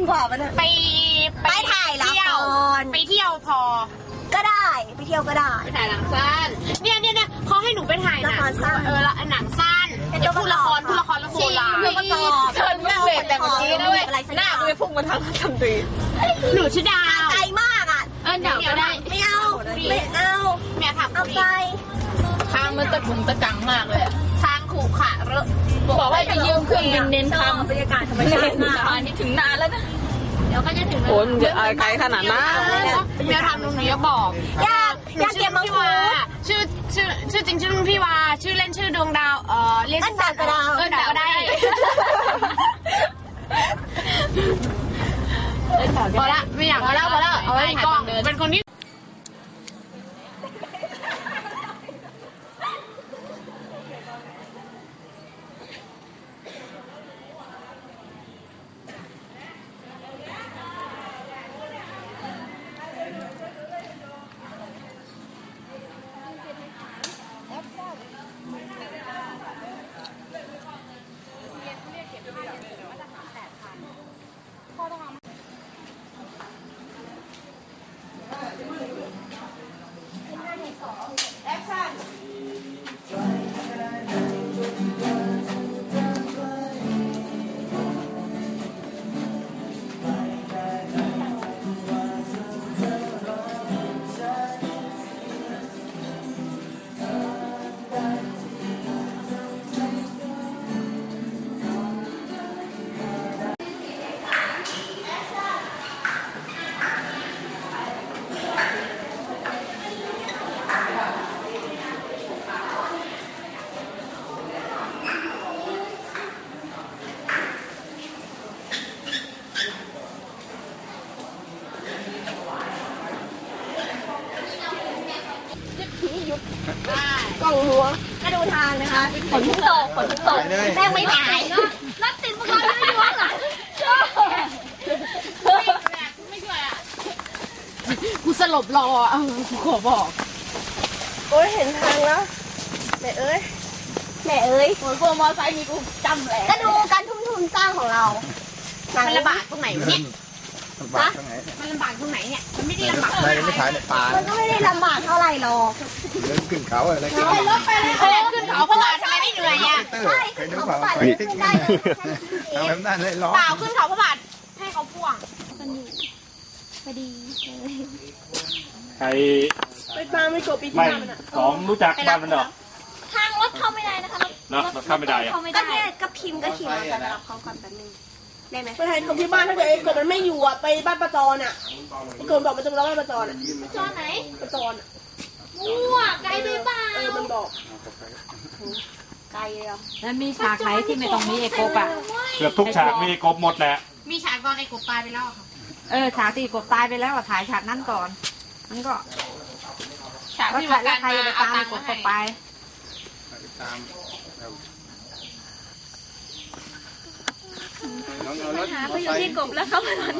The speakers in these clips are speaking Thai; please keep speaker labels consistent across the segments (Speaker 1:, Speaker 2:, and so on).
Speaker 1: นกว่ามันย
Speaker 2: ไป
Speaker 1: ไปถ่ายละคร
Speaker 2: เที่ยวไปเที่ยวพอ
Speaker 1: ก็ได้ ไปเที่ยวก็ได้
Speaker 2: ไปถ่ายหนังสั้นเนี่ยเนี่ยเนี่ยเขาให้หนูไปถ่ายหนัง
Speaker 1: ละครสั้น
Speaker 2: เออละหนังสั้น
Speaker 1: เป็น
Speaker 2: อย่า
Speaker 1: ตัว
Speaker 2: พูดละคร
Speaker 1: ประกอบ
Speaker 2: พูดละครแล้วโบราณ
Speaker 1: ตัวประกอบ
Speaker 2: เชิญไม่เบรกแต่เมื่อกี้นะเว้ย
Speaker 1: อะไรสักอย่าง
Speaker 2: หน้ากูไปพุ่งมาทางทำตีหนูชื่อดาว
Speaker 1: ไกลมากอะ
Speaker 2: เออเดี๋ยวก็ได้
Speaker 1: ไม่เอา ไม่เอา
Speaker 2: แม่ถาม
Speaker 1: เอา
Speaker 2: กู
Speaker 1: ไป
Speaker 2: ดิ
Speaker 3: ทางมันตะกุงตะกังมากเลยอะ
Speaker 2: ทางขู่ขะเรอะ
Speaker 3: บอกว่าจะยืมเครื่องบินเน้นทำ
Speaker 1: บรรยากาศธรรมชาติมาก
Speaker 3: อันนี้ถึงนานแล้วนะ
Speaker 2: เดี๋ยวก็จะถึง
Speaker 4: โอ้ยมึงจะอายไกลขนาดนั้น
Speaker 2: แมวทำตรงนี้บอก
Speaker 1: อยากอยากเก็บมัง
Speaker 2: พี่
Speaker 1: คุ
Speaker 2: วา
Speaker 1: ด
Speaker 2: ชื่อชื่อชื่อจริงชื่อพี่วาชื่อเล่นชื่อดวงดาวเอ่อเรียก
Speaker 1: อันดาวก็ดาว
Speaker 2: เออดาวก็ได้พอละไม่อยาก
Speaker 3: พอแล้วพอแล้วเอาไว้
Speaker 2: ไอ้
Speaker 3: ถ่าย
Speaker 2: กล้
Speaker 3: ต
Speaker 2: อ
Speaker 3: องนเดิน
Speaker 2: เป็นคนที่
Speaker 1: นตกฝนตกแม่งไม่ถ่ายเนาะรับติดพวกเราไม่รู้หรอ
Speaker 2: ไม่ช่วยอะกูสลบรออะเออกูขอบอก
Speaker 1: โอ้ยเห็นทางแล้วแม่เอ้ยแม่เอ้ย
Speaker 3: โอ้ยพวกมอไซค์มีกูจำแหละ
Speaker 1: ก็ดูการทุ่มทุนสร้างของเรา
Speaker 2: มันลำบากตรงไหนวะเนี่ย
Speaker 5: ลำบากตรงไหน
Speaker 2: มันลำบากตรงไหนเนี่ยมัน ไม่ได้ลำบาก
Speaker 5: ไม่ได้ไม่ขายในป่า
Speaker 1: มันก็ไม่ได้ลำบากเท่าไหร่หรอก
Speaker 5: เดินขึ้นเขาอะไรกัน
Speaker 2: รถไปเลยเออขึ้นเขาพระบาททำไมไม่เหนื่อยอะ
Speaker 5: เตอร์
Speaker 1: ใช่
Speaker 5: เคยดู
Speaker 1: เขา
Speaker 5: เปล่า
Speaker 1: ปั่น
Speaker 5: ไฟ
Speaker 1: ขึ้
Speaker 5: ติ๊ก
Speaker 1: นได้เลยแค่นั้นเอ
Speaker 5: เอา
Speaker 1: ง
Speaker 5: แบบนั้นเลยล้อ
Speaker 2: เปล่าขึ้นเขาพระบาทให้เขาพ่วง
Speaker 6: ใครไปตามไม่กบปีที่ไม่สองรู้จักบ้านมันดอก
Speaker 1: ทางรถเข้าไม่ได้นะคะ
Speaker 6: เนาะรถเข้าไม่ได้อะ
Speaker 1: ก็เนี่ยก็พิมพ์ก็ขี่มาแต่รับเขาก่อนแป๊บนึง ได้ไหม
Speaker 7: ไปถ่ายกบที่บ้านถ้าเกิดไอ้กบมันไม่อยู่อะไปบ้านประจรอะไอ้กบบอกมันจะมาร้องบ้านประจรอะ
Speaker 1: จอไหน
Speaker 7: ประจรอะ
Speaker 1: มั่วไกลไปเปล่า
Speaker 7: เออมันบอก
Speaker 1: ไกลเลยอะ
Speaker 3: แล้วมีฉากไหนที่ไม่ต้องมีไอ้กบอะ
Speaker 6: เกือบทุกฉากมีกบหมดแหละ
Speaker 2: มีฉากตอนไอ้กบตายไปแล้วอะค่ะ
Speaker 3: เออฉากที่กบตายไปแล้วอะถ่ายฉากนั้นก่อนมันก็
Speaker 2: ฉาก
Speaker 3: แล้ว
Speaker 2: ที่
Speaker 3: ใคร
Speaker 2: ว่า
Speaker 3: แล้
Speaker 2: กาวร
Speaker 3: ใคร
Speaker 2: มา
Speaker 3: จ ไป
Speaker 2: เอา
Speaker 3: ตาม
Speaker 2: ตั
Speaker 3: ไอ้
Speaker 2: งค์
Speaker 3: กบ
Speaker 2: ให้
Speaker 3: ก็ไป
Speaker 5: ตาม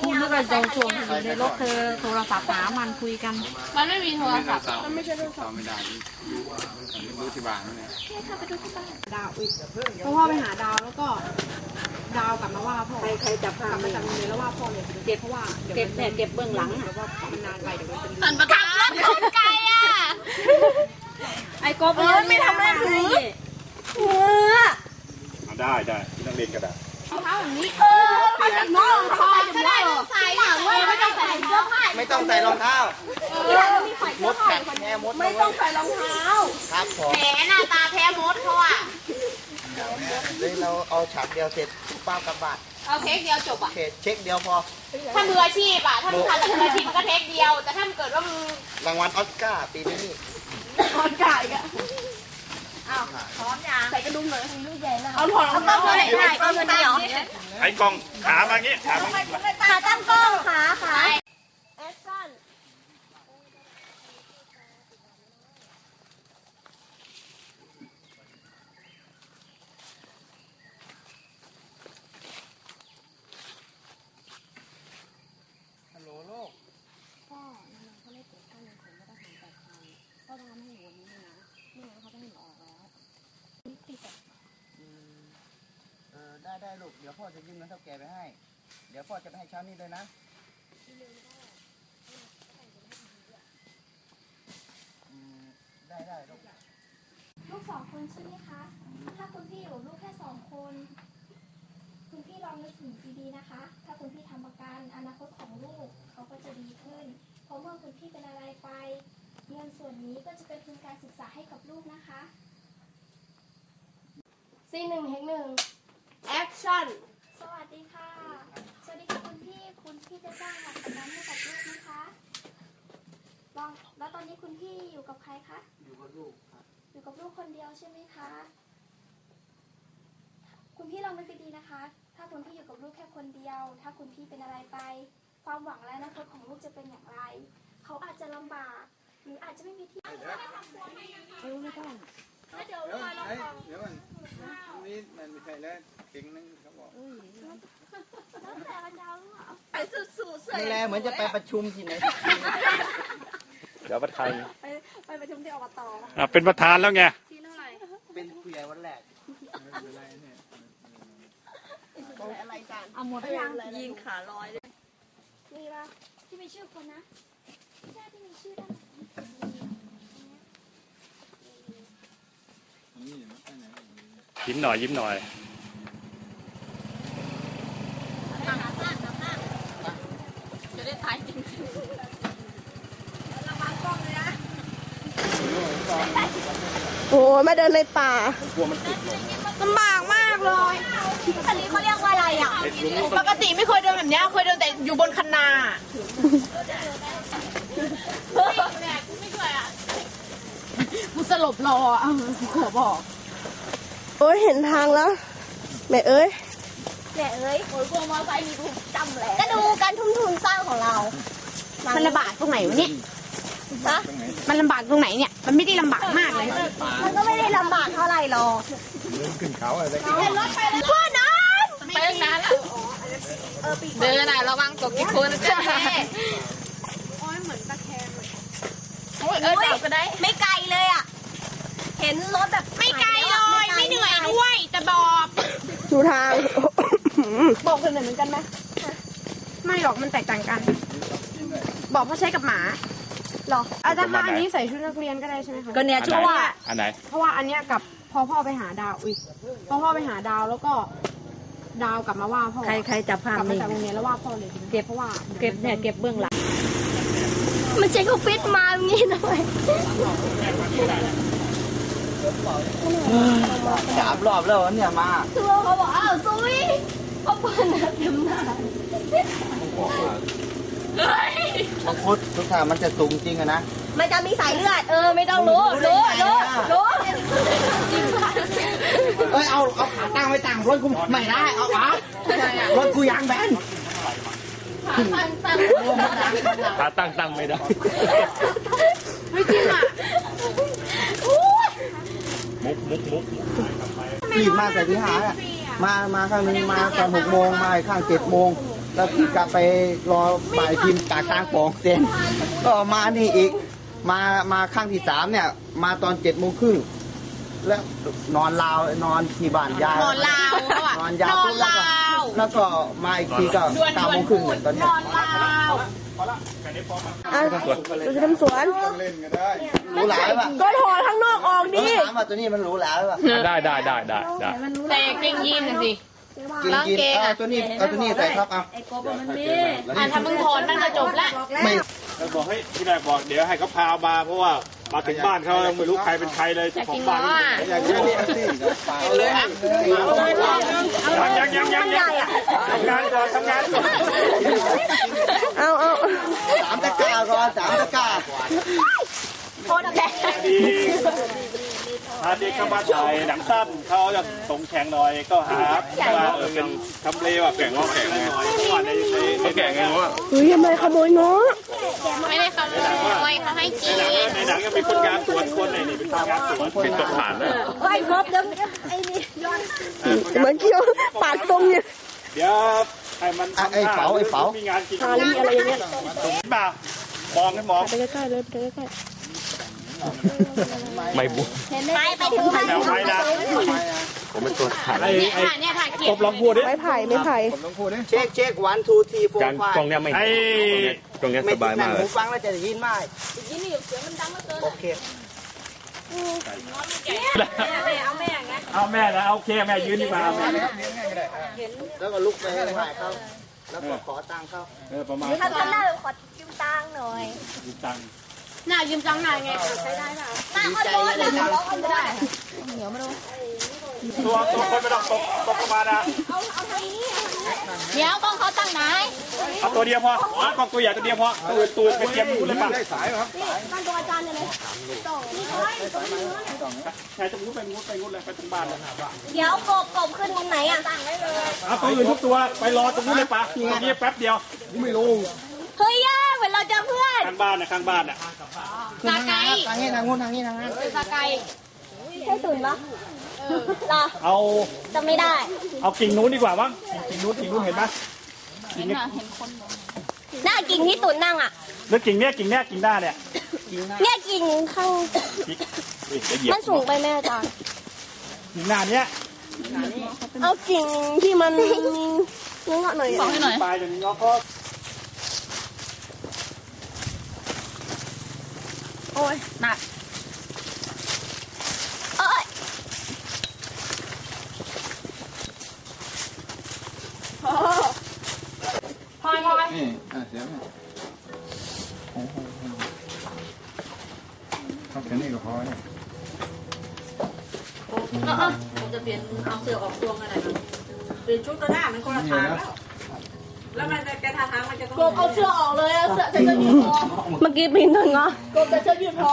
Speaker 3: คุณนึกว่าโดนชวนอยู่ในรถเธอโทรศัพท์หามันคุยกัน
Speaker 2: มันไม่มีโทรศัพท์
Speaker 5: มันไม่ใช่เรื่องสอบไม่ได้ดูที่บ้านนี่
Speaker 2: เพราะว่าไปหาดาวแล้วก็ ดาวกลับมาว่าพ่อ
Speaker 7: ใครใครจับภาพ
Speaker 2: กลับมาจำเลยแล้วว่าพ่อเนี่ยเจ็บเพราะว่าเดี๋ยว
Speaker 3: เก็บเนี่ยเก็บเบื้องหลัง
Speaker 2: เดี๋ยวว่ามันนานไปเดี๋ยวมันจะ
Speaker 3: มันประกาศ
Speaker 2: คนไกลอะ
Speaker 3: ไอ้กบ
Speaker 1: เออไม่ทำอะไรถือเออ
Speaker 6: ได้ได้ที่นักเรียนก็ได้
Speaker 1: เออเขาจะมองเขาจะได้ใส่หลังว่าไม่ต้องใส่เสื้อผ้า
Speaker 5: ไม่ต้องใส่รองเท้า
Speaker 1: มีใส่
Speaker 5: มด
Speaker 1: ผ้า
Speaker 5: กัดแง่มด
Speaker 7: ไม่ต้องใส่รองเท้า
Speaker 5: ครับผม
Speaker 2: แหมหน้าตาแพ้มดเขาอะ
Speaker 5: เลยเราเอาฉากเดียวเสร็จป้ากลับบ้าน
Speaker 2: เอาเทคเดียวจบอะ
Speaker 5: เขตเช็คเดียวพอ
Speaker 2: ถ้ามืออาชีพอะถ้ามึงทำแบบมืออาชีพมันก็เทคเดียว แต่ถ้ามันเกิดว่ามึง
Speaker 5: รางวัลออสการ์ปีนี้
Speaker 7: ถอดไก่อะ
Speaker 1: พร้อมยัง
Speaker 7: ใส่กระดุมหน่อย
Speaker 1: ลูกใหญ่นะ
Speaker 7: เอาถอดรอง
Speaker 1: ก็
Speaker 7: เท้า
Speaker 1: คือไหนถ่ายก็คือเดียว
Speaker 6: ไอ้กล้องขามางี้ขามางี้
Speaker 1: ขาตั้งกล้องขาขาแอคชั่น
Speaker 5: ฮัลโหลโลกพ่อมันเขาเล่นเปิดข้างในผมไม่ได้ถึงแปดพันก็ทำให้หัวนี้นะไม่งั้นเขาต้องหนีออกแล้ว เออ ได้ได้ลูก ลูก เดี๋ยวพ่อจะยืมเงินเท่าแกไปให้ เดี๋ยวพ่อจะไปให้เช้านี้เลยนะอืมได้ได้ลูก
Speaker 1: ลูกสองคนใช่ไหมคะ ถ้าคุณพี่อยู่ลูกแค่สองคน คุณพี่ลองนึกถึงดีๆนะคะ ถ้าคุณพี่ทำประกันอนาคตของลูกเขาก็จะดีขึ้น เพราะเมื่อคุณพี่เป็นอะไรไป เงินส่วนนี้ก็จะเป็นทุนการศึกษาให้กับลูกนะคะ
Speaker 7: ซีหนึ่งเฮกหนึ่ง แอคชั่น
Speaker 1: สวัสดีค่ะ สวัสดีค่ะคุณพี่ คุณพี่จะสร้างหลักประกันให้กับลูกนะคะลองแล้วตอนนี้คุณพี่อยู่กับใครคะ
Speaker 5: อยู่กับลูกครับ
Speaker 1: อยู่กับลูกคนเดียวใช่ไหมคะ คุณพี่ลองนึกดีๆนะคะ ถ้าคุณพี่อยู่กับลูกแค่คนเดียว ถ้าคุณพี่เป็นอะไรไป ความหวังและอนาคตของลูกจะเป็นอย่างไร เขาอาจจะลำบาก หรืออาจจะไม่มีที่
Speaker 3: เออไม่ต้อง
Speaker 7: เดี๋ยว
Speaker 5: เดี๋ยวเฮ้ยเดี๋ยวมัน นี่มันไม่ใช่แล้วเก่งนึงเขาบอก
Speaker 1: แล้วแต่เราจะเอาหรือเปล่า
Speaker 7: ไปสู้ๆเสื้อ
Speaker 5: นี่แหละเหมือนจะไปประชุมที่ไหน
Speaker 6: เดี๋ยวประธาน
Speaker 3: ไปไปประชุมที่อบต
Speaker 6: อะเป็นประธานแล้วไง
Speaker 3: ที่เท่าไหร่
Speaker 5: เป็นผู้ใหญ่วันแรก
Speaker 7: อะไรกัน
Speaker 3: เอาหมดหรือยัง
Speaker 7: ยิงขาลอย
Speaker 1: มีปะที่มีชื่อคนนะใช่ที่มีชื่อด้านหลัง
Speaker 6: ยิ้มหน่อยยิ้มหน่อย
Speaker 2: จะได้ตายจริง
Speaker 7: โอ้ไม่เดินในป่า
Speaker 2: ลำบากมากเลย
Speaker 1: อันนี้เขาเรียกว่าอะไรอะ
Speaker 2: ปกติไม่เคยเดินแบบเนี้ยเคยเดินแต่อยู่บนคันนากูสลบรออะกูขอบอก
Speaker 7: โอ้ยเห็นทางแล้วแม่เอ้ย
Speaker 1: แหละเอ้ยโอ้ยพวงมอไซค์มีกูจำแหละก็ดูการทุ่มทุนสร้างของเรา
Speaker 2: มันลำบากตรงไหนวะเนี่ยมันลำบากตรงไหนเนี่ย มันไม่ได้ลำบากมากเลย
Speaker 1: มันก็ไม่ได้ลำบากเท่าไหร่หรอก
Speaker 5: ขึ้นเขาอะไร
Speaker 1: พ่อน้
Speaker 2: ไปตั้งนานแล้วเดินอะระวังตกกี่คนนะเจ๊โอ้ยเหมือนตะแคงเลยโอ้ยเออจับก็ได้ำ
Speaker 1: ไม่ไกลเลยอะ เห็นรถแบบ
Speaker 2: ไม่ไกลเลยไม่เหนื่อยด้วยจะบอก
Speaker 7: ดูทาง
Speaker 2: บอกคนอื่นเหมือนกันไหมไม่หรอกมันแตกต่างกัน บอกเพราะใช้กับหมาหรออาจารย์คะอันนี้ใส่ชุดนักเรียนก็ได้ใช่ไหมคะก็เนี่ย
Speaker 6: อัน
Speaker 2: ช่
Speaker 6: ไหน
Speaker 2: วว่า
Speaker 6: อันไหน
Speaker 2: เพราะว่าอันเนี้ยกับพอพ่อไปหาดาวอุ้ยพอพ่อไปหาดาวแล้วก็ดาวกลับมาว่าพ่อ
Speaker 3: ใครใครจับภาพ
Speaker 2: กลับมา
Speaker 3: นี่
Speaker 2: จากโรงเรียนแล้วว่าพ่อเลย
Speaker 3: เก็บ
Speaker 2: เพราะว่า
Speaker 3: เก็บเนี่ยเก็บเบื้องหลัง
Speaker 1: มันใช้เขาฟิตมาอย่างนี้หน่อย
Speaker 5: สามรอบแล้วเนี่ยมา
Speaker 1: ตัวเขาบอกอ้าวซุยเขาเปิดน้ำเต็มหน้า
Speaker 5: มังคุดทุกทางมันจะสูงจริงอะนะ
Speaker 1: มันจะมีสายเลือด เออไม่ต้องรู้ รู้รู้รู้
Speaker 5: เอ้ยเอาเอาขาตั้งไว้ตั้งรถกูไม่ได้ เอาขารถกูยางแบน
Speaker 6: ขาตั้งตั้งไม่ได้
Speaker 2: ไม่จริงอะ
Speaker 6: มุกมุกมุก
Speaker 5: รีบมาแต่ที่หาอะมามาข้างหนึงมาตอนหกโมงมาอีกข้างเจ็ดโมงแล้วพี่กลับไปรอบ่ายพิมพ์ปากกลางปองเต็นก็มานี่อีก มามาข้างที่สามเนี่ย มาตอนเจ็ดโมงครึ่งแล้วนอนลาวนอนที่บ้านยาย
Speaker 2: นอนลาวแล้วอะ
Speaker 5: นอนยาวน
Speaker 2: อน
Speaker 5: ปุ๊บแล้ว
Speaker 2: ลา
Speaker 5: ก็
Speaker 2: ว
Speaker 5: แล้วก็มาอีกทีก็เก้าโมงครึ่งเนี่ยตอนเนี้
Speaker 2: น
Speaker 5: ย
Speaker 2: อนลาว
Speaker 7: อะเราจะทำสวน
Speaker 5: หรูหราป่ะ
Speaker 7: ก็ถอดข้างนอกออก
Speaker 5: ต้อ
Speaker 7: ดิ
Speaker 5: งถามว่าตัวนี้มันหรูหราป่ะ
Speaker 6: ได้ได้ได้ได้ได้
Speaker 2: แต่เกงยีนน่ะสิ
Speaker 5: กินกินเอาตัวนี้เอาตัวนี้ใส่ครับเอา
Speaker 2: อะถ้ามึงถอนมันก็จบละ
Speaker 5: ไม่
Speaker 6: แล้วบอกให้ที่แรกบอกเดี๋ยวให้เขาพามาเพราะว่ามาถึงบ้านเขาไม่รู้ใครเป็นใครเลยเจ้าของบ้าน
Speaker 5: อย่างนี้นี่สิเอาเลย
Speaker 6: ยังยังยังยังทำงานก่อนทำงานก่อน
Speaker 7: เอาเอา
Speaker 5: สามตะกร้าก่อนสามตะกร้า
Speaker 6: ดีถ้าเด็กเข้ามาถ่ายหนังสั้นเขาจะสงแข่งหน่อยก็หาว่าเออเป็นทำเลว่าแข่งว่าแข่งหน่อยเพราะว่าในในในแข่งไงว่า
Speaker 7: เฮ้ยทำไมขโมยเนาะ
Speaker 2: ไม่ได้ขโมยเขาให้กิน
Speaker 6: ในหนังในหนังก็มีคนงานสวนคนนี่เป็นคนงานสวนเป็นจดผ่านนะ
Speaker 1: ไอ้ครบเดี๋ยวไอ้นี่ย้อน
Speaker 7: เหมือนเคี้ยวปากตรงเนี่ย
Speaker 6: เดี๋ยวให้มัน
Speaker 5: ไอ้เป๋าไอ้เป๋า
Speaker 6: มีงานจริง
Speaker 7: ตาลีอะไรอย่างเงี้ย
Speaker 6: มา มองให้มอง
Speaker 7: ไปใกล้ๆเลยไปใกล้
Speaker 6: ไม่บุ
Speaker 1: ไปไปถึงไป
Speaker 6: แนวไฟนะ
Speaker 5: ไปอะ
Speaker 6: โอ้ผมเป็นตัวถ่ายไอ้ไอ้
Speaker 2: เนี่ยถ่ายเกีย
Speaker 6: กบลองพูดดิ
Speaker 7: ไม้ไผ่ไม้ไผ่
Speaker 5: เช็คเช็ควันทูทีโฟร์
Speaker 6: การ
Speaker 5: ไฟ
Speaker 6: กล้องเนี้ยไม่
Speaker 5: ไอ้
Speaker 6: ตรงเนี้ย
Speaker 5: ไม่
Speaker 6: สบาย
Speaker 5: ติดหนั
Speaker 6: มางกเล
Speaker 5: หู
Speaker 6: ย
Speaker 5: ฟังแล้วจะได้ยินไหมโอเค
Speaker 6: เอาแม่นะเอาโอเคแม่ยืนดีกว่าเอาแม่
Speaker 5: แล้วก็ลุกไปให้ถ่ายเขาแล้วก็ขอตังค์เขา
Speaker 6: เออประมาณ
Speaker 1: ถ้าท่านได้ขอยืม ตังค์หน่อย
Speaker 6: ตังค์
Speaker 2: หน้ายืมจังหน่อยไงใช้ได้ป่ะ
Speaker 1: ตังค์คนโดนนะร้องคนได้
Speaker 6: ตัวตัวคนไม่ต้องตกตกลงมานะ
Speaker 1: เดี๋ยวกล้องเขาตั้งไหน
Speaker 6: เอาตัวเดียวพอเอากล้องตัวใหญ่ตัวเดียวพอตัวอื่นตัวอื่นไปเตรียมดูเลยป่ะ
Speaker 1: ตั้งตัวอาจารย์เลย
Speaker 6: ใครจะมุดไปมุดไปมุดเลยไปถึงบ้านเลย
Speaker 1: เดี๋ยวกบกบขึ้นตรงไหนอะตั้งไว้เลย
Speaker 6: เอาตัวอื่นทุกตัวไปรอตรงนู้นเลยป่ะตรงนี้แป๊บเดียว
Speaker 1: เฮ้ยย่าเหมือนเราเจอเพื่อน
Speaker 6: ข้างบ้านนะข้างบ้านน่ะ
Speaker 2: สาไก่
Speaker 5: ทางนี้ทางนู้นทางนี้ทางนั้น
Speaker 2: สาไก่
Speaker 1: ใช่ตุ่นปะเหรอ
Speaker 6: เอา
Speaker 1: จะไม่ได้
Speaker 6: เอากิ่งนู้นดีกว่ามั้งกิ่งนู้นกิ่งนู้นเห็นไหมกิ่งนี้
Speaker 1: หน้ากิ่งที่ตุ่นนั่งอะ
Speaker 6: หรือกิ่งเนี้ยกิ่งเนี้ยกิ่งหน้าเนี่ย
Speaker 1: เนี่ยกิ่งข้าง
Speaker 6: กิ่งเฮ้ยจะเหยียบ
Speaker 1: มันสูงไปแม่อาจารย์
Speaker 6: กิ่งหน้าเนี้ย
Speaker 7: เอากิ่งที่มันเงาะหน่อย
Speaker 3: บอกให้หน่อย
Speaker 6: ปลายอย่างนี้ก็
Speaker 3: โอ้ยหนัก
Speaker 1: เอ้ย
Speaker 2: พลอยพลอย
Speaker 8: นี่อะเสียงเนี่ยโอ้โหเขาแค่นี้ก็พอเนี่ย
Speaker 3: ผมจะเปลี่ยนเอาเสื้อออกตัวกันหน่อยนะเปลี่ยนชุดก็ได้มันคนละทางแล้ว แล้วมันจะแกทาทางมันจะต้อง
Speaker 7: กบเอาเสื้อออกเลยเอาเสื้อใส่เสื้อยืดพอ
Speaker 3: เมื่อกี้ปีนถึงเหรอก
Speaker 7: บใส่เสื้อยืดพอ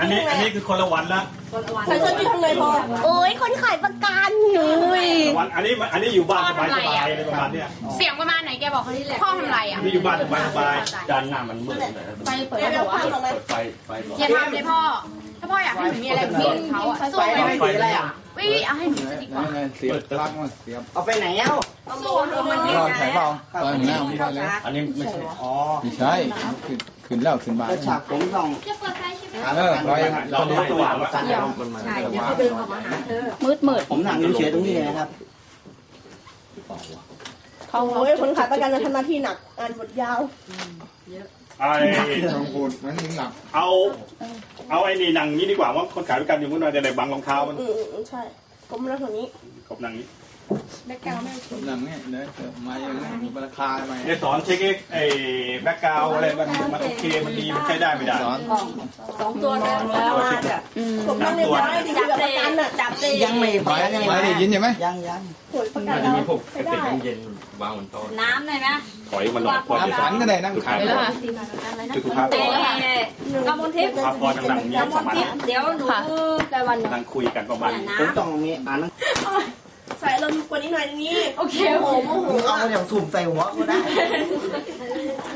Speaker 6: อันนี้อันนี้คือคนละวันละ
Speaker 3: คนละวัน
Speaker 7: ใส่เสื้อยืดข้างในพอ
Speaker 1: โอ้ยคนขายประกันอุ้ย
Speaker 6: วันอันนี้อันนี้อยู่บ้านสบายสบายอะไรประมาณเนี้ย
Speaker 2: เสียงประมาณไหนแกบอกเขาที่แหละพ่อทำไรอะ
Speaker 6: นี่อยู่บ้านสบายสบายจานหน้ามันมืด
Speaker 2: ไปเปิด
Speaker 7: เดี๋ยว
Speaker 2: กระ
Speaker 7: เดี๋ยว
Speaker 2: จก
Speaker 7: พังออกไหม
Speaker 6: ไฟไฟก่อน
Speaker 2: อย่าทำเลยพ่อถ้าพ่ออยากให้หนูมีอะไรกับพี่เขาอะสู้
Speaker 5: ไป
Speaker 2: เลย
Speaker 5: ไม่สีอะไรอะ
Speaker 2: วิวิเอาให้หนูจะดีกว่า
Speaker 8: นั่นๆเสียบปลั๊กมันเสียบ
Speaker 5: เอาไปไหนเอ้า
Speaker 2: สู้มัน
Speaker 8: รอดใส่เปล่าตอนหน้าไม่ได้เลย
Speaker 6: อันนี้ไม่ใช่
Speaker 5: อ๋อ
Speaker 8: ไม่ใช่ขึ้นขึ้นแล้วขึ้นบาน
Speaker 5: ก็ฉากผมส่อง
Speaker 1: จะเปิดไฟใช่ไหม
Speaker 8: เออร้อย
Speaker 6: เราไม่สว่างแล้ว
Speaker 5: สั่น
Speaker 3: ใช่เดี๋ยวเขาเดินออกมาหาเธอมืดมืด
Speaker 5: ผมนั่งอยู่เฉยๆตรงนี้เลยนะครับ
Speaker 7: โอ้ยคนขายประกันจะทำหน้าที่หนักอ่านบทยาว
Speaker 6: ไอ้
Speaker 8: ลองพูดมันยังหลับ
Speaker 6: เอาเอาไอ้นี่หนังนี้ดีกว่าว่าคนขายประกันอยู่มุ่นว่าจะได้บังรองเท้ามัน
Speaker 7: อืมอืมอืมใช่ผมรัก แบบนี้
Speaker 6: ขอบหนังนี้
Speaker 8: หนังเนี่ยเดี๋ยวเกิดมาอย่างนี้ราคาไหม
Speaker 6: เดี๋ยวสอนเช็คเอ็กไอ้แบ็กกราวอะไรมันมันโอเคมันดีมันใช้ได้ไม่ได้
Speaker 8: สอน
Speaker 3: สองตัวแล้วแล้วว่าจะ
Speaker 7: ผมนั่งในร้านดีคุยกับประกันน่ะจับเลย
Speaker 5: ยังไม่พอยัง
Speaker 8: ไม่ได้ยินใช่ไหม
Speaker 5: ยังยัง
Speaker 7: ผลประกันเราใช้ได้
Speaker 3: น้ำเลยนะ
Speaker 6: ถอยมันหน่อยพอจะ
Speaker 8: น้ำสันก็ได้นั่งขาย
Speaker 6: คือสุภาพ
Speaker 3: เอ๊ะกำมลทิพย์
Speaker 6: ภาพพอดังๆนี้
Speaker 3: กำม
Speaker 6: ส
Speaker 3: ล
Speaker 6: มา
Speaker 3: ทิพย์เดี๋ยวหนูแต่วันหนู
Speaker 6: นั่งคุยกันประมาณนี้
Speaker 5: ผมต้องมีอ่านหนัง
Speaker 7: ใส่ลมกว่านี้หน่อยนี้
Speaker 2: โอเค
Speaker 7: โอ้โหโมโห
Speaker 5: มึงเอาเดี๋ยวถุ่มใส่หัวกูได้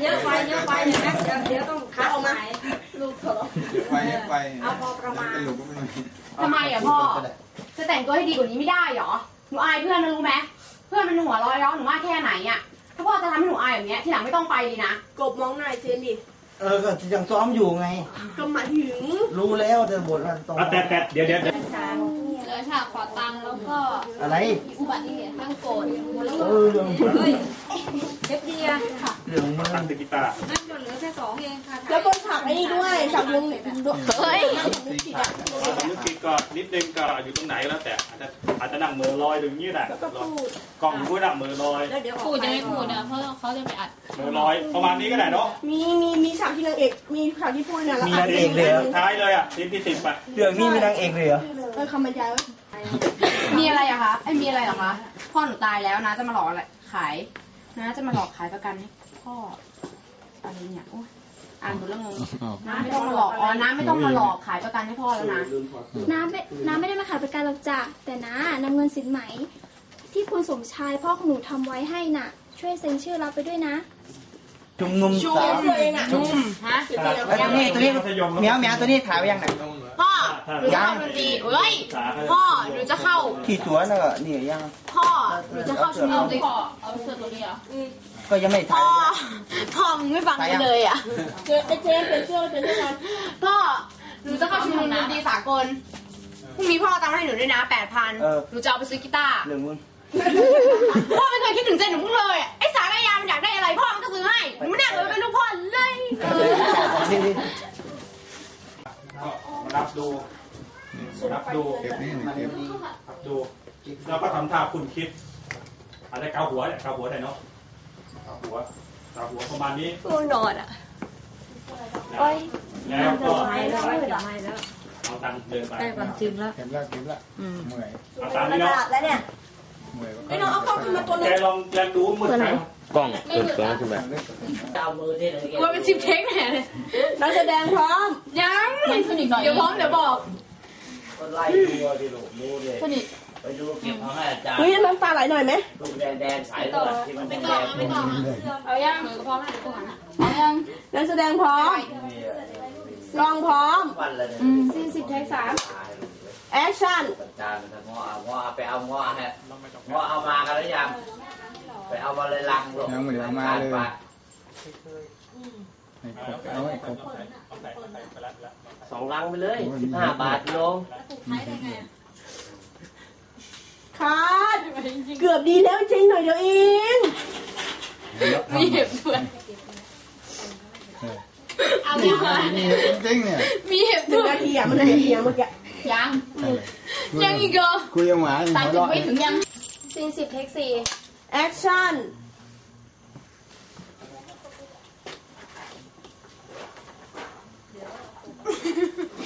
Speaker 3: เยอะไปเยอะไปเดี๋ยวนะเดี๋ยวเดี๋ยวต้องคัดออกมา
Speaker 7: ลูกเถอะ
Speaker 8: ไปไป
Speaker 3: เอาพอประมาณ
Speaker 8: เป็นหลุมก็ไม่
Speaker 2: ทำไมอะพ่อจะแต่งตัวให้ดีกว่านี้ไม่ได้เหรอหนูอายเพื่อนนะรู้ไหมเพื่อนมันหัวเร้อยร้องหนูมากแค่ไหนอะถ้าพ่อจะทำให้หนูอายแบบเนี้ยทีหลังไม่ต้องไปดีนะ
Speaker 7: กบมองหน้าเจนดิ
Speaker 5: เออก็ยังซ้อมอยู่ไง
Speaker 7: ก็หมายถึง
Speaker 5: รู้แล้วแต่บทมันตรง
Speaker 6: อะแต่แต่เดี๋ยวเดี๋ยวเดี๋ยว
Speaker 1: เหลื อฉากขอตังค์แล้วก็
Speaker 5: อะไร
Speaker 1: อุบัติเหตุทั้งโกรธ
Speaker 5: เออเรื่อง
Speaker 3: เฮ้ยเทปเดีย
Speaker 5: เรื่องมัน
Speaker 6: ตั้งติกีตาร์
Speaker 3: นั่นจนเหลือแค่สองเองค่ะ
Speaker 7: แล้วก็ฉากไอ้นี่ด้วยฉากวงเฮ้ย
Speaker 6: นึกคิดก็นิดนึงก็อยู่ตรงไหนแล้วแต่อาจจะอาจจะนั่งมือลอยอย่างนี้แหละ
Speaker 7: แล้วก็พูด
Speaker 6: กล้องอยู่ก็นั่งมือลอย
Speaker 3: แล้วเดี๋ยว
Speaker 1: พูดจะไม่พูดนะเพราะเขาจะไปอัด
Speaker 6: มือลอยประมาณนี้ก็ได้เนาะ
Speaker 7: มีมีมีฉากที่นางเอกมีฉากที่พูดเนี่ยแล้ว
Speaker 5: มีนางเอกเลยเหรอ
Speaker 6: ท้ายเลยอะทีมที่สิบอะ
Speaker 5: เรื่องนี้มีนางเอกเลยเหรอ
Speaker 7: เออคำบรรยายว่า
Speaker 2: มีอะไรอะคะไอ้ยมีอะไรเหรอคะพ่อหนูตายแล้วนะจะมาหลอกอะไรขายนะจะมาหลอกขายประกันให้พ่ออะไรเนี่ยโอ๊ยอ่านดูแล้วงงน้าไม่ต้องมาหลอกอ๋อน้าไม่ต้องมาหลอกขายประกันให้พ่อแล้วนะ
Speaker 1: น้าไม่น้าไม่ได้มาขายประกันหรอกจ้ะแต่น้านำเงินสินไหม ที่คุณสมชายพ่อของหนูทำไว้ให้น่ะ ช่วยเซ็นชื่อรับไปด้วยนะ
Speaker 5: ชุมนุม
Speaker 7: ชู
Speaker 5: สาว
Speaker 7: ตัวเองอะ
Speaker 2: ฮะ
Speaker 5: แล้วตัวนี้ตัวนี้เมียวเมียวตัวนี้ขายไปยังไหน
Speaker 2: พ่อหนูจะเข้าดนตรีเฮ้ยพ่อหนูจะเข้า
Speaker 5: ที่สวนน่ะก็นี่ยัง
Speaker 2: พ่อหนูจะเข้าชุมนุมดิ
Speaker 5: ก็ยังไม่ถ่า
Speaker 2: พ่
Speaker 5: ย
Speaker 2: อพ่อมึงไม่ฟังกูเลยอะ
Speaker 7: เจอไอ้เจนเปลี่ยนเสื้อเปลี่ยนเสื้อกัน
Speaker 2: พ่อหนูจะเข้าชุมนุมดนตรีสากลพรุ่งนี้พ่อเอาตังค์ให้หนูด้วยนะแปดพัน
Speaker 5: เออ
Speaker 2: หนูจะเอาไปซื้อกีตาร์
Speaker 5: หนึ่งมึง
Speaker 2: พ่อไม่เคยคิดถึงใจหนูบ้างเลยอะไอ้สารยามันอยากได้อะไรพ่อมันก็ซื้อให้หนูไม่น่าเลยเป็นลูกพ่อเลย
Speaker 5: นี่นี่
Speaker 6: ก็มารับดูรับดู
Speaker 8: เก็บนี่เก็บ
Speaker 6: รับดูแล้วก็ทำท่าคุณคิดอาจจะเกาหัวเนี่ยเกาหัวได้เนาะเกาหัวเกาหัวประมาณนี้
Speaker 4: ง่วงนอนอะ
Speaker 6: แล้วก็
Speaker 3: ไม่แล้วไม่แล้วไม่แล้ว
Speaker 6: เอาตังค์เดินไป
Speaker 3: ได้ความจริงแล้ว
Speaker 8: เก็บแล้วเก็บแล้วเมื่อย
Speaker 6: เอาตังค์นี่เนาะ
Speaker 7: แล้วเนี่ย
Speaker 8: เมื่อย
Speaker 7: ไอ้น้องเอากล้องขึ้นมาตัวหนึ
Speaker 6: แก
Speaker 7: ง
Speaker 6: ลองแกดูมือไหน
Speaker 9: กล้องเออตัวนั้นขึ้นมา
Speaker 2: กลัวเป็นชิปเทคแน่เลย
Speaker 7: นักแสดงพร้อม
Speaker 2: ยังยังขึ้นอีกหน่อย เดี๋ยวพร้อมเดี๋ยวบอก
Speaker 10: ไล่ดูดิลูกดูดิ
Speaker 2: สนิท
Speaker 10: ไปดูเก็บเอาให้อาจารย์
Speaker 7: เฮ้ยน้ำตาไหลหน่อยไหม
Speaker 10: ลูกแดงแดงๆสายเลือดที่มันแดงแดงๆ
Speaker 2: เอายังหนูก็พร้อมแล้วก่อนนะเอายัง
Speaker 7: นักแสดงพร้อม
Speaker 10: นี่อะ
Speaker 7: กล้องพร้อม
Speaker 10: วันเลยเนี่ย
Speaker 2: สี่สิบเทคสาม
Speaker 10: ตายเลย
Speaker 7: แอคชั่น
Speaker 10: อาจารย์จะงอเอางอเอาไปเอางอให้งอเอามากันหรือยัง ไปเอามาเลยลังลูก
Speaker 8: ยังไม่ได้เอามาเลย
Speaker 10: ไป
Speaker 8: ให้ครบเอาให้ครบ
Speaker 10: สองลังไปเลยสิบห้าบาทโยม
Speaker 7: คาดเกือบดีแล้วจริงหน่อยเดียวเอง
Speaker 2: มีเห็บด้วยเอายัง
Speaker 8: นี่จริงเนี่ย
Speaker 2: มีเห็บ
Speaker 7: หนึ่
Speaker 2: ด้
Speaker 7: ง
Speaker 2: วย
Speaker 7: นาทีอะมันนาทีอะเมื่อกี้
Speaker 2: ยัง
Speaker 8: คุ
Speaker 2: ยังอีกเหรอ
Speaker 8: คุยกับหมา
Speaker 2: สาม
Speaker 8: หัว
Speaker 2: สิบ
Speaker 8: เราะ
Speaker 2: ไม่ถึงยังสี่สิบเทคสี่
Speaker 7: แอคชั่น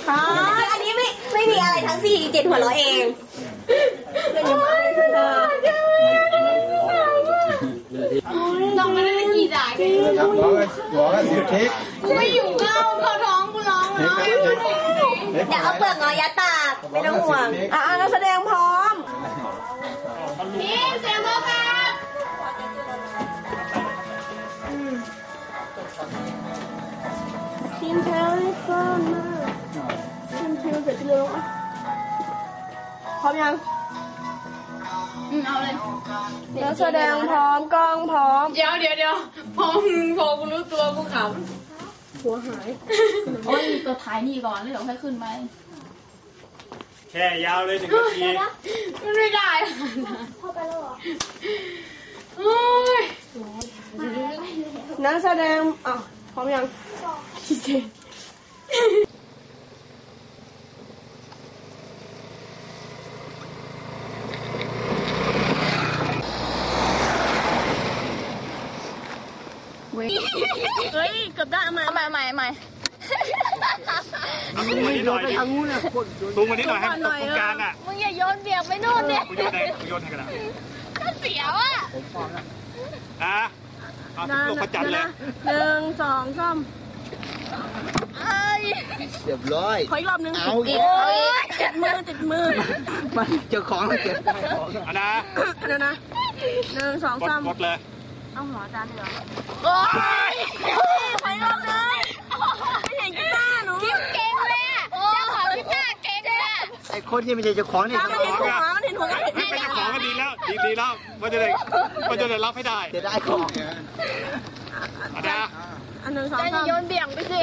Speaker 7: คาด
Speaker 4: อันนี้ไม่ไม่มีอะไรทั้งสี่เจ็ดหัวเราะเอง
Speaker 7: เล่นยังไงเออ
Speaker 2: น้องไม่ได้กี่จ่าย
Speaker 8: ครับบอกว่าบอกว่าสิบเทค
Speaker 2: กูไม่อยู่เก้าเขาท้องกูร้อง
Speaker 8: เท
Speaker 2: แล้ว
Speaker 8: ค เทค
Speaker 4: เดี๋ยวเอาเปลือกงอยัดปากไม่ต้องห่วง
Speaker 7: อะอะนักแสดงพร้อม
Speaker 2: พี่เสียงโทรศัพท์
Speaker 7: ทีมเทเลโฟนมาทีมทีมเสร็จเร็วอะพร้อมยัง
Speaker 2: อืมเอาเลย
Speaker 7: นักแสดงพร้อมกล้องพร้อม
Speaker 2: เดี๋ยวเดี๋ยวเดี๋ยวพอพอกูรู้ตัวกูข
Speaker 7: หัวหายำ
Speaker 2: โอ้ยตัวท้ายนี่ก่อนแล้วเดี๋ยวค่อยขึ้นไป
Speaker 6: แค่ยาวเลยหนึ่งนาที
Speaker 2: มันไม่ได้
Speaker 1: พอไปแล้วเหรอ
Speaker 2: โอ้ย
Speaker 7: นักแสดงอะพร้อมยังเจน
Speaker 4: เกือบได้มาใหม่ใหม่ใหม่
Speaker 6: เอาตูงมานิดหน่อยดิตูงมานิดหน่อยให้มันตรงกลางอะ
Speaker 4: มึงอย่าโยนเบียกไปนู่นเนี่ย
Speaker 6: กูโยนให้กูโยนให้กันนะ
Speaker 4: ก็เสียวอะ
Speaker 6: อะเอาลูกพระจันทร์เลย
Speaker 7: หนึ่งสองสาม
Speaker 4: เอ้ย
Speaker 5: เรียบร้อย
Speaker 7: ขออีกรอบหนึง
Speaker 5: เอาอีก
Speaker 4: โอ้ย
Speaker 7: ติดมือติดมือ
Speaker 5: มันเจอของแล้วเก็บได้ของ
Speaker 6: เอานะ
Speaker 7: เดี๋ยวนะหนึ่งสอง
Speaker 6: กด
Speaker 7: สาม
Speaker 6: กดเลย
Speaker 7: เอาหัวจารย์เหรอ
Speaker 4: โอ้ย
Speaker 5: คนที่ไม่ใช่เจ้าของนี่
Speaker 7: ตา
Speaker 5: เจ้าม
Speaker 7: มัน
Speaker 5: ข
Speaker 7: เห็
Speaker 5: อนง
Speaker 7: หัว
Speaker 5: อะ
Speaker 7: มันเห็นหัวมันเห็น
Speaker 6: ไม่เป็นเจ้าของก็ดีแล้วดีดีแล้วมันจะได้มันจะได้รับให้ได้
Speaker 5: จะได้ของ
Speaker 6: เอานะ
Speaker 7: อันหนึ่งสอง
Speaker 4: จะ
Speaker 7: สาม
Speaker 4: โยนเบี่ยงไปสิ